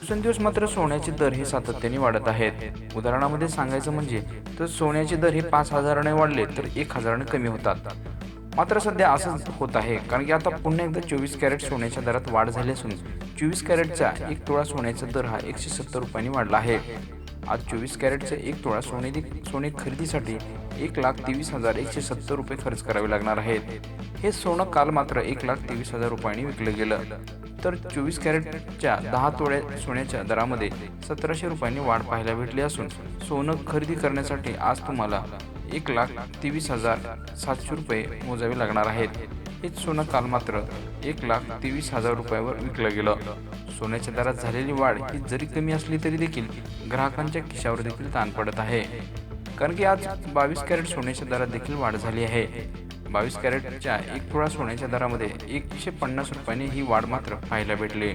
दिवसेंदिवस मात्र सोन्याचे दर हे सातत्याने वाढत आहेत. उदाहरणामध्ये सांगायचं म्हणजे तर सोन्याचे दर हे पाच हजाराने वाढले तर एक हजाराने कमी होतात. मात्र सध्या असंच होत आहे कारण की आता पुन्हा एकदा चोवीस कॅरेट सोन्याच्या दरात वाढ झाली असून चोवीस कॅरेटचा एक तोळा सोन्याचा दर हा एकशे सत्तर रुपयांनी वाढला आहे. आज चोवीस कॅरेटचे एक तोळा सोने सोने खरेदीसाठी एक लाख तेवीस हजार एकशे सत्तर रुपये खर्च करावे लागणार आहेत. हे सोनं काल मात्र एक लाख तेवीस हजार रुपयांनी विकलं गेलं. तर चोवीस कॅरेटच्या दहा तोळ्या सोन्याच्या दरामध्ये सतराशे रुपयांनी वाढ पाहायला भेटली असून सोनं खरेदी करण्यासाठी आज तुम्हाला एक लाख तेवीस हजार सातशे रुपये मोजावे लागणार आहेत. हेच सोनं काल मात्र एक लाख तेवीस हजार रुपयावर विकलं गेलं. सोन्याच्या दरात झालेली वाढ ही जरी कमी असली तरी देखील ग्राहकांच्या खिशावर देखील ताण पडत आहे. कारण की आज बावीस कॅरेट सोन्याच्या दरात देखील वाढ झाली आहे. बावीस कॅरेटच्या एक तोळा सोन्याच्या दरामध्ये एकशे पन्नास रुपयांनी ही वाढ मात्र पाहायला भेटली.